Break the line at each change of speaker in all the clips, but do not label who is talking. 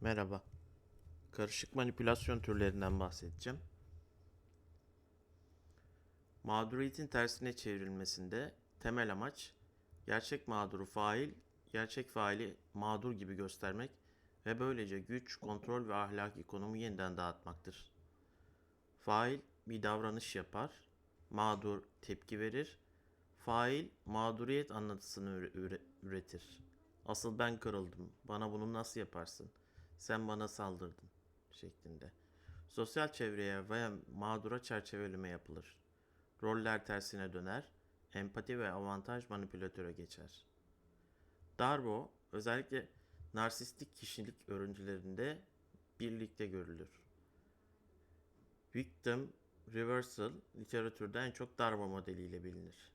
Merhaba. Karışık manipülasyon türlerinden bahsedeceğim. Mağduriyetin tersine çevrilmesinde temel amaç gerçek mağduru fail, gerçek faili mağdur gibi göstermek ve böylece güç, kontrol ve ahlaki konumu yeniden dağıtmaktır. Fail bir davranış yapar, mağdur tepki verir, fail mağduriyet anlatısını üre- üre- üretir. Asıl ben kırıldım, bana bunu nasıl yaparsın, sen bana saldırdın şeklinde. Sosyal çevreye veya mağdura çerçeveleme yapılır. Roller tersine döner, empati ve avantaj manipülatöre geçer. Darbo özellikle narsistik kişilik örüntülerinde birlikte görülür. Victim reversal literatürde en çok Darbo modeliyle bilinir.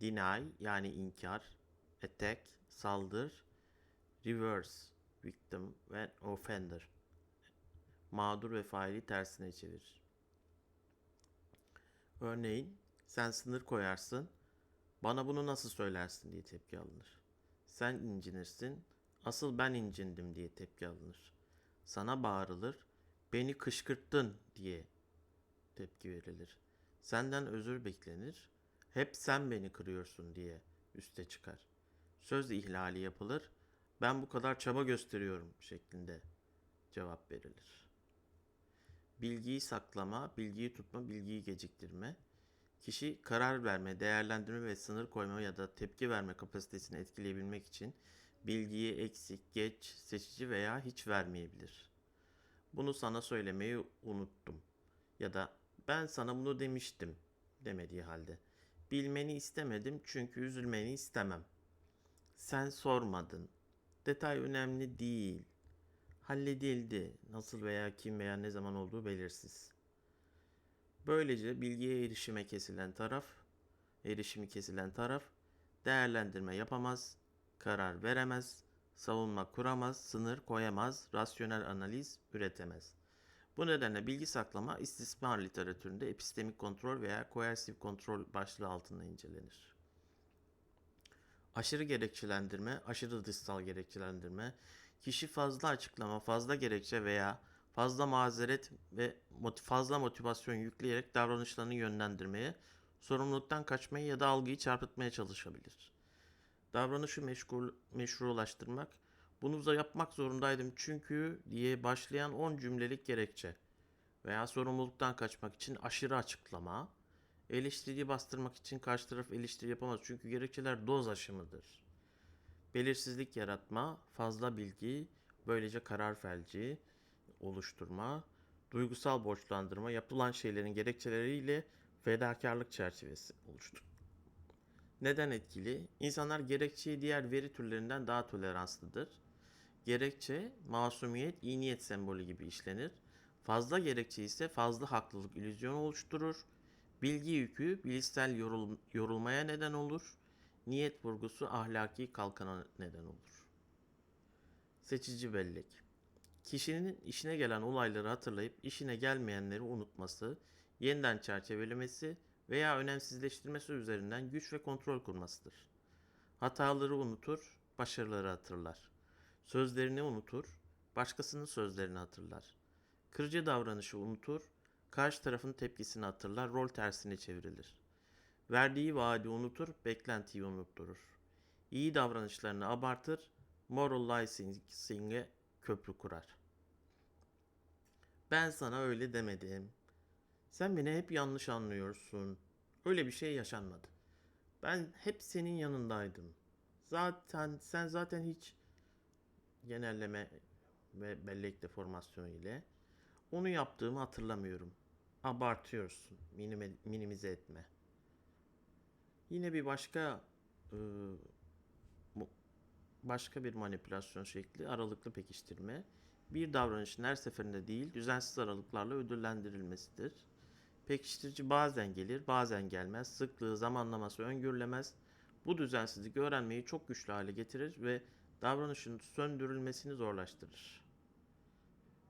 Deny yani inkar, attack saldır, reverse victim ve offender mağdur ve faili tersine çevirir. Örneğin sen sınır koyarsın, bana bunu nasıl söylersin diye tepki alınır. Sen incinirsin, asıl ben incindim diye tepki alınır. Sana bağırılır, beni kışkırttın diye tepki verilir. Senden özür beklenir, hep sen beni kırıyorsun diye üste çıkar. Söz ihlali yapılır, ben bu kadar çaba gösteriyorum şeklinde cevap verilir. Bilgiyi saklama, bilgiyi tutma, bilgiyi geciktirme. Kişi karar verme, değerlendirme ve sınır koyma ya da tepki verme kapasitesini etkileyebilmek için bilgiyi eksik, geç, seçici veya hiç vermeyebilir. Bunu sana söylemeyi unuttum ya da ben sana bunu demiştim demediği halde. Bilmeni istemedim çünkü üzülmeni istemem. Sen sormadın. Detay önemli değil. Halledildi. Nasıl veya kim veya ne zaman olduğu belirsiz. Böylece bilgiye erişime kesilen taraf, erişimi kesilen taraf değerlendirme yapamaz, karar veremez, savunma kuramaz, sınır koyamaz, rasyonel analiz üretemez. Bu nedenle bilgi saklama istismar literatüründe epistemik kontrol veya koersif kontrol başlığı altında incelenir. Aşırı gerekçelendirme, aşırı dışsal gerekçelendirme, kişi fazla açıklama, fazla gerekçe veya fazla mazeret ve fazla motivasyon yükleyerek davranışlarını yönlendirmeye, sorumluluktan kaçmaya ya da algıyı çarpıtmaya çalışabilir. Davranışı meşgul, meşrulaştırmak, bunu da yapmak zorundaydım çünkü diye başlayan 10 cümlelik gerekçe veya sorumluluktan kaçmak için aşırı açıklama, eleştiriyi bastırmak için karşı taraf eleştiri yapamaz çünkü gerekçeler doz aşımıdır. Belirsizlik yaratma, fazla bilgi, böylece karar felci oluşturma, duygusal borçlandırma, yapılan şeylerin gerekçeleriyle fedakarlık çerçevesi oluştur. Neden etkili? İnsanlar gerekçeyi diğer veri türlerinden daha toleranslıdır. Gerekçe, masumiyet, iyi niyet sembolü gibi işlenir. Fazla gerekçe ise fazla haklılık illüzyonu oluşturur. Bilgi yükü bilişsel yorul- yorulmaya neden olur. Niyet vurgusu ahlaki kalkana neden olur. Seçici bellek. Kişinin işine gelen olayları hatırlayıp işine gelmeyenleri unutması, yeniden çerçevelemesi veya önemsizleştirmesi üzerinden güç ve kontrol kurmasıdır. Hataları unutur, başarıları hatırlar. Sözlerini unutur, başkasının sözlerini hatırlar. Kırıcı davranışı unutur, karşı tarafın tepkisini hatırlar, rol tersine çevrilir. Verdiği vaadi unutur, beklentiyi unutturur. İyi davranışlarını abartır, moral licensing'e köprü kurar. Ben sana öyle demedim. Sen beni hep yanlış anlıyorsun. Öyle bir şey yaşanmadı. Ben hep senin yanındaydım. Zaten sen zaten hiç genelleme ve bellek deformasyonu ile onu yaptığımı hatırlamıyorum. Abartıyorsun. Minime, minimize etme. Yine bir başka ıı, başka bir manipülasyon şekli aralıklı pekiştirme. Bir davranışın her seferinde değil, düzensiz aralıklarla ödüllendirilmesidir. Pekiştirici bazen gelir, bazen gelmez. Sıklığı, zamanlaması öngörülemez. Bu düzensizlik öğrenmeyi çok güçlü hale getirir ve davranışın söndürülmesini zorlaştırır.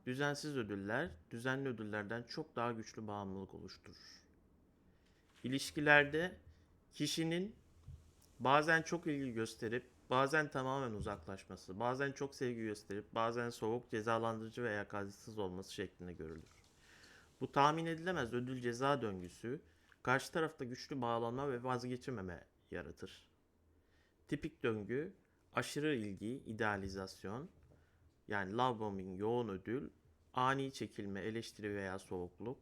Düzensiz ödüller, düzenli ödüllerden çok daha güçlü bağımlılık oluşturur. İlişkilerde kişinin bazen çok ilgi gösterip bazen tamamen uzaklaşması, bazen çok sevgi gösterip bazen soğuk, cezalandırıcı veya kayıtsız olması şeklinde görülür. Bu tahmin edilemez ödül ceza döngüsü karşı tarafta güçlü bağlanma ve vazgeçememe yaratır. Tipik döngü aşırı ilgi, idealizasyon, yani love bombing, yoğun ödül, ani çekilme, eleştiri veya soğukluk,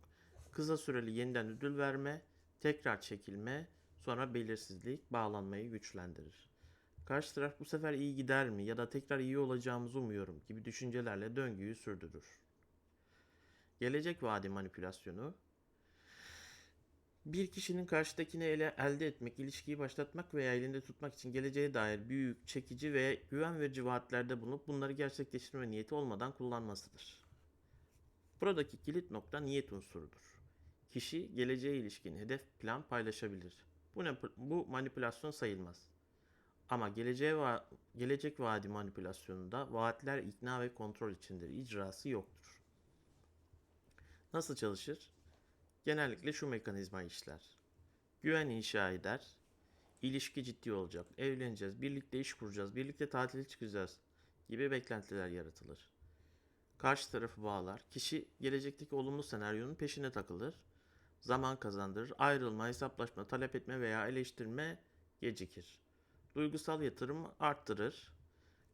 kısa süreli yeniden ödül verme, tekrar çekilme, sonra belirsizlik bağlanmayı güçlendirir. Karşı taraf bu sefer iyi gider mi ya da tekrar iyi olacağımızı umuyorum gibi düşüncelerle döngüyü sürdürür. Gelecek vaadi manipülasyonu bir kişinin karşıdakini ele, elde etmek, ilişkiyi başlatmak veya elinde tutmak için geleceğe dair büyük, çekici ve güven verici vaatlerde bulunup bunları gerçekleştirme niyeti olmadan kullanmasıdır. Buradaki kilit nokta niyet unsurudur. Kişi geleceğe ilişkin hedef plan paylaşabilir. Bu, ne, bu manipülasyon sayılmaz. Ama geleceğe va- gelecek vaadi manipülasyonunda vaatler ikna ve kontrol içindir. İcrası yoktur. Nasıl çalışır? Genellikle şu mekanizma işler. Güven inşa eder. İlişki ciddi olacak. Evleneceğiz, birlikte iş kuracağız, birlikte tatile çıkacağız gibi beklentiler yaratılır. Karşı tarafı bağlar. Kişi gelecekteki olumlu senaryonun peşine takılır. Zaman kazandırır. Ayrılma, hesaplaşma, talep etme veya eleştirme gecikir. Duygusal yatırım arttırır.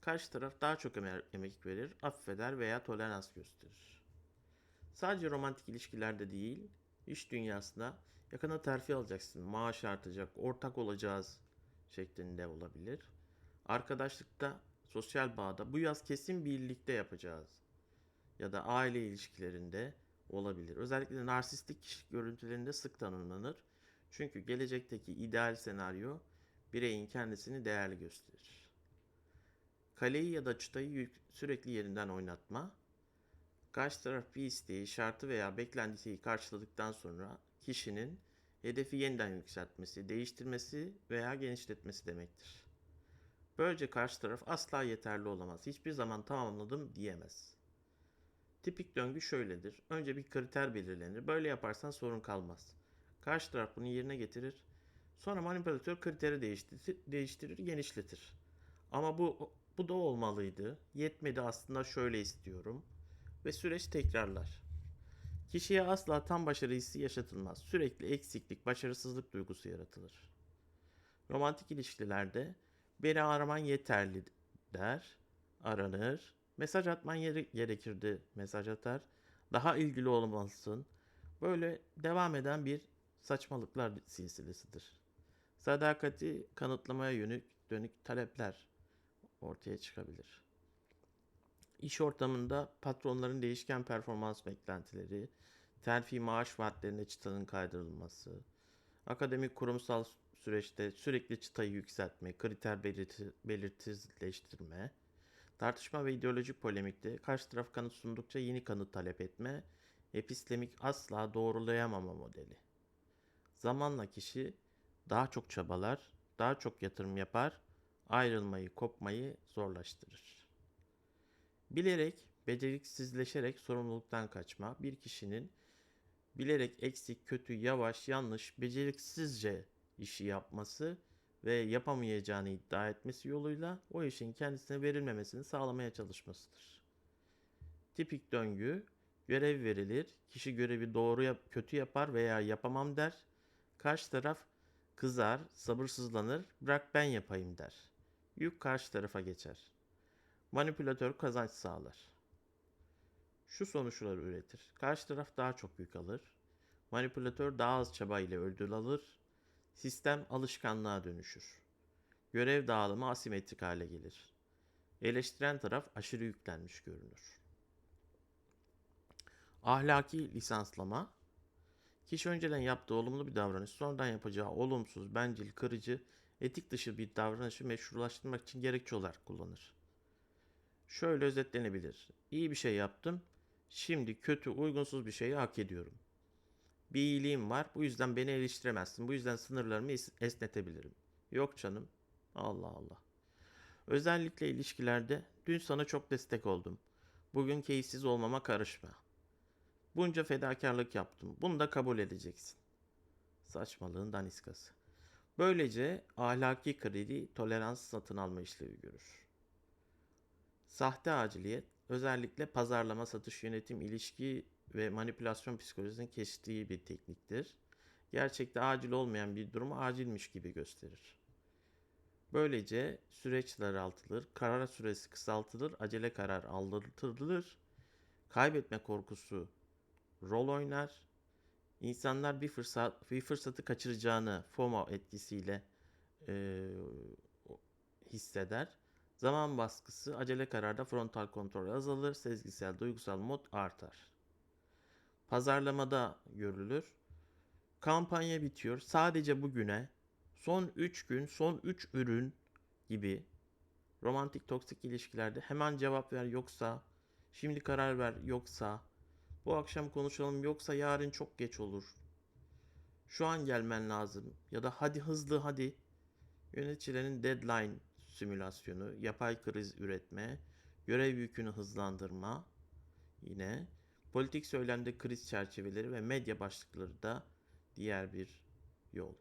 Karşı taraf daha çok emek verir, affeder veya tolerans gösterir. Sadece romantik ilişkilerde değil, iş dünyasında yakına terfi alacaksın, maaş artacak, ortak olacağız şeklinde olabilir. Arkadaşlıkta, sosyal bağda bu yaz kesin birlikte yapacağız. Ya da aile ilişkilerinde olabilir. Özellikle narsistik kişilik görüntülerinde sık tanımlanır. Çünkü gelecekteki ideal senaryo bireyin kendisini değerli gösterir. Kaleyi ya da çıtayı sürekli yerinden oynatma. Karşı taraf bir isteği, şartı veya beklentiyi karşıladıktan sonra kişinin hedefi yeniden yükseltmesi, değiştirmesi veya genişletmesi demektir. Böylece karşı taraf asla yeterli olamaz. Hiçbir zaman tamamladım diyemez. Tipik döngü şöyledir. Önce bir kriter belirlenir. Böyle yaparsan sorun kalmaz. Karşı taraf bunu yerine getirir. Sonra manipülatör kriteri değiştirir, değiştirir, genişletir. Ama bu bu da olmalıydı. Yetmedi aslında şöyle istiyorum ve süreç tekrarlar. Kişiye asla tam başarı hissi yaşatılmaz. Sürekli eksiklik, başarısızlık duygusu yaratılır. Romantik ilişkilerde beni araman yeterli der, aranır, mesaj atman gerekirdi, mesaj atar, daha ilgili olmalısın. Böyle devam eden bir saçmalıklar silsilesidir. Sadakati kanıtlamaya yönelik dönük talepler ortaya çıkabilir. İş ortamında patronların değişken performans beklentileri, terfi maaş vaatlerinde çıtanın kaydırılması, akademik kurumsal süreçte sürekli çıtayı yükseltme, kriter belirti, belirtizleştirme, tartışma ve ideolojik polemikte karşı taraf kanıt sundukça yeni kanıt talep etme, epistemik asla doğrulayamama modeli. Zamanla kişi daha çok çabalar, daha çok yatırım yapar, ayrılmayı, kopmayı zorlaştırır. Bilerek, beceriksizleşerek sorumluluktan kaçma, bir kişinin bilerek eksik, kötü, yavaş, yanlış, beceriksizce işi yapması ve yapamayacağını iddia etmesi yoluyla o işin kendisine verilmemesini sağlamaya çalışmasıdır. Tipik döngü, görev verilir, kişi görevi doğru yap, kötü yapar veya yapamam der. Karşı taraf kızar, sabırsızlanır, bırak ben yapayım der. Yük karşı tarafa geçer. Manipülatör kazanç sağlar. Şu sonuçları üretir. Karşı taraf daha çok yük alır. Manipülatör daha az çaba ile ödül alır. Sistem alışkanlığa dönüşür. Görev dağılımı asimetrik hale gelir. Eleştiren taraf aşırı yüklenmiş görünür. Ahlaki lisanslama Kişi önceden yaptığı olumlu bir davranış sonradan yapacağı olumsuz, bencil, kırıcı, etik dışı bir davranışı meşrulaştırmak için gerekçe olarak kullanır. Şöyle özetlenebilir. İyi bir şey yaptım. Şimdi kötü, uygunsuz bir şeyi hak ediyorum. Bir iyiliğim var. Bu yüzden beni eleştiremezsin. Bu yüzden sınırlarımı es- esnetebilirim. Yok canım. Allah Allah. Özellikle ilişkilerde dün sana çok destek oldum. Bugün keyifsiz olmama karışma. Bunca fedakarlık yaptım. Bunu da kabul edeceksin. Saçmalığın daniskası. Böylece ahlaki kredi tolerans satın alma işlevi görür. Sahte aciliyet özellikle pazarlama, satış, yönetim, ilişki ve manipülasyon psikolojisinin kestiği bir tekniktir. Gerçekte acil olmayan bir durumu acilmiş gibi gösterir. Böylece süreç daraltılır, karar süresi kısaltılır, acele karar aldırtılır, kaybetme korkusu rol oynar, insanlar bir fırsat bir fırsatı kaçıracağını FOMO etkisiyle eee, hisseder. Zaman baskısı acele kararda frontal kontrol azalır, sezgisel duygusal mod artar. Pazarlamada görülür. Kampanya bitiyor. Sadece bugüne son 3 gün, son 3 ürün gibi romantik toksik ilişkilerde hemen cevap ver yoksa şimdi karar ver yoksa bu akşam konuşalım yoksa yarın çok geç olur. Şu an gelmen lazım ya da hadi hızlı hadi. Yöneticilerin deadline simülasyonu, yapay kriz üretme, görev yükünü hızlandırma, yine politik söylemde kriz çerçeveleri ve medya başlıkları da diğer bir yol.